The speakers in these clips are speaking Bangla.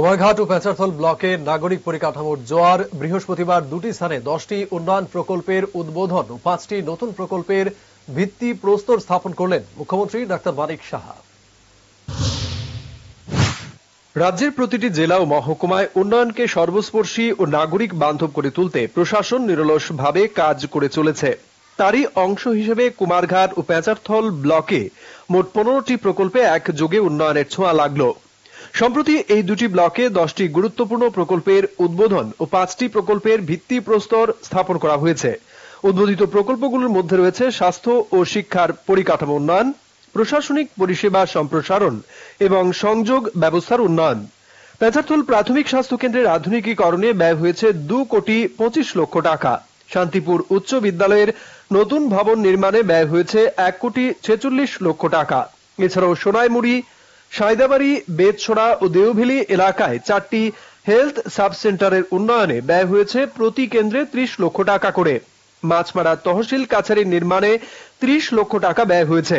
কুমারঘাট ও পেঁচারথল ব্লকে নাগরিক পরিকাঠামোর জোয়ার বৃহস্পতিবার দুটি স্থানে দশটি উন্নয়ন প্রকল্পের উদ্বোধন ও পাঁচটি নতুন প্রকল্পের ভিত্তি প্রস্তর স্থাপন করলেন মুখ্যমন্ত্রী ডাক্তার মানিক সাহা। রাজ্যের প্রতিটি জেলা ও মহকুমায় উন্নয়নকে সর্বস্পর্শী ও নাগরিক বান্ধব করে তুলতে প্রশাসন নিরলসভাবে কাজ করে চলেছে। তারই অংশ হিসেবে কুমারঘাট ও পেঁচারথল ব্লকে মোট পনেরোটি প্রকল্পে একযোগে উন্নয়নের ছোঁয়া লাগল। সম্প্রতি এই দুটি ব্লকে দশটি গুরুত্বপূর্ণ প্রকল্পের উদ্বোধন ও পাঁচটি প্রকল্পের ভিত্তি প্রস্তর স্থাপন করা হয়েছে। উদ্বোধিত প্রকল্পগুলোর মধ্যে রয়েছে স্বাস্থ্য ও শিক্ষার পরিকাঠামো উন্নয়ন, প্রশাসনিক পরিষেবা সম্প্রসারণ এবং সংযোগ ব্যবস্থার উন্নয়ন। পেঁচারথল প্রাথমিক স্বাস্থ্য কেন্দ্রের আধুনিকীকরণে ব্যয় হয়েছে দু কোটি পঁচিশ লক্ষ টাকা। শান্তিপুর উচ্চ বিদ্যালয়ের নতুন ভবন নির্মাণে ব্যয় হয়েছে এক কোটি ছেচল্লিশ লক্ষ টাকা। এছাড়াও সোনাইমুড়ি সায়দাবাড়ি বেতছড়া ও দেওভেলি এলাকায় চারটি হেলথ সাব সেন্টারের উন্নয়নে ব্যয় হয়েছে প্রতি কেন্দ্রে ত্রিশ লক্ষ টাকা করে। মাছমারা তহসিল কাছারির নির্মাণে ত্রিশ লক্ষ টাকা ব্যয় হয়েছে।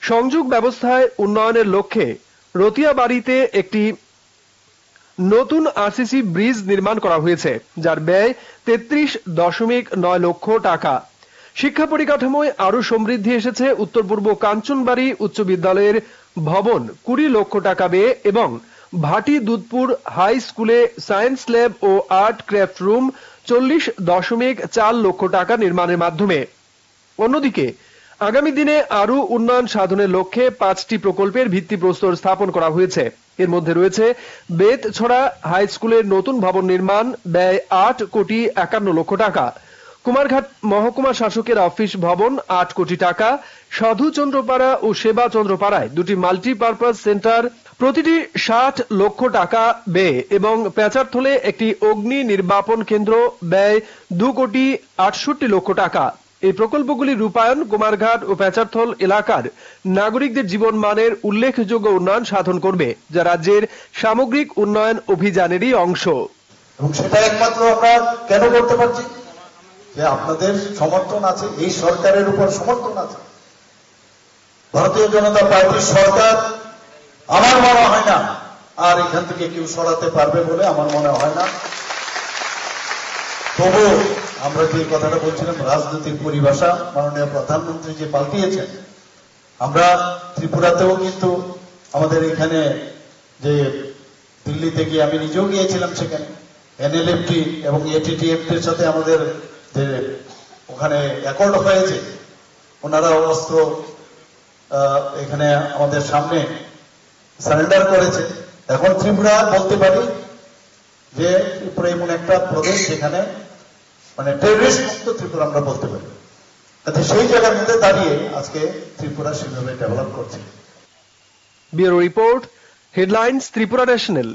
সংযোগ ব্যবস্থায় উন্নয়নের লক্ষ্যে রতিয়াবাড়িতে একটি নতুন আরসিসি ব্রিজ নির্মাণ করা হয়েছে, যার ব্যয় তেত্রিশ দশমিক নয় লক্ষ টাকা। শিক্ষা পরিকাঠামোয় আরও সমৃদ্ধি এসেছে উত্তর পূর্ব কাঞ্চনবাড়ি উচ্চ বিদ্যালয়ের ভবন, কুড়ি লক্ষ টাকা ব্যয়ে এবং ভাটি দুধপুর হাই স্কুলে সায়েন্স ল্যাব ও আর্ট ক্রাফট রুম চল্লিশ দশমিক চার লক্ষ টাকা নির্মাণের মাধ্যমে। অন্যদিকে, আগামী দিনে আরও উন্নয়ন সাধনের লক্ষ্যে পাঁচটি প্রকল্পের ভিত্তিপ্রস্তর স্থাপন করা হয়েছে। এর মধ্যে রয়েছে বেতছড়া হাই স্কুলের নতুন ভবন নির্মাণ, ব্যয় আট কোটি একান্ন লক্ষ টাকা। কুমারঘাট মহকুমা শাসকের অফিস ভবন, আট কোটি টাকা। সাধুচন্দ্রপাড়া ও সেবা চন্দ্রপাড়ায় দুটি মাল্টিপারপাস সেন্টার, প্রতিটি ষাট লক্ষ টাকা ব্যয় এবং পেঁচারথলে একটি অগ্নি নির্বাপন কেন্দ্র ব্যয় দু কোটি আটষট্টি লক্ষ টাকা। এই প্রকল্পগুলি রূপায়ণ কুমারঘাট ও পেঁচারথল এলাকার নাগরিকদের জীবন মানের উল্লেখযোগ্য উন্নয়ন সাধন করবে, যা রাজ্যের সামগ্রিক উন্নয়ন অভিযানেরই অংশ। এবং সেটা একমাত্র আমরা কেন করতে পারছি? যে আপনাদের সমর্থন আছে, এই সরকারের উপর সমর্থন আছে। ভারতীয় জনতা পার্টির সরকার আমার মনে হয় না, আর এখান থেকে কেউ সরাতে পারবে বলে আমার মনে হয় না। তবু আমরা যে কথাটা বলছিলাম রাজনীতির পরিভাষা, মাননীয় প্রধানমন্ত্রী যে পাল্টিয়েছেন, আমরা ত্রিপুরাতেও কিন্তু আমাদের এখানে যে দিল্লিতে গিয়ে আমি নিজেও গিয়েছিলাম সেখানে, এনএলএফটি এবং এটিটিএফটির সাথে আমাদের যে ওখানে অ্যাকর্ড হয়েছে ওনারা অস্ত্র এখানে আমাদের সামনে সারেন্ডার করেছে। এখন ত্রিপুরা বলতে পারি যে ত্রিপুরা এমন একটা প্রদেশ যেখানে মানে টেররিস্ট মুক্ত ত্রিপুরা আমরা বলতে পারি। তাতে সেই জায়গার মধ্যে দাঁড়িয়ে আজকে ত্রিপুরা সেভাবে ডেভেলপ করছে। Bureau report, headlines, Tripura national.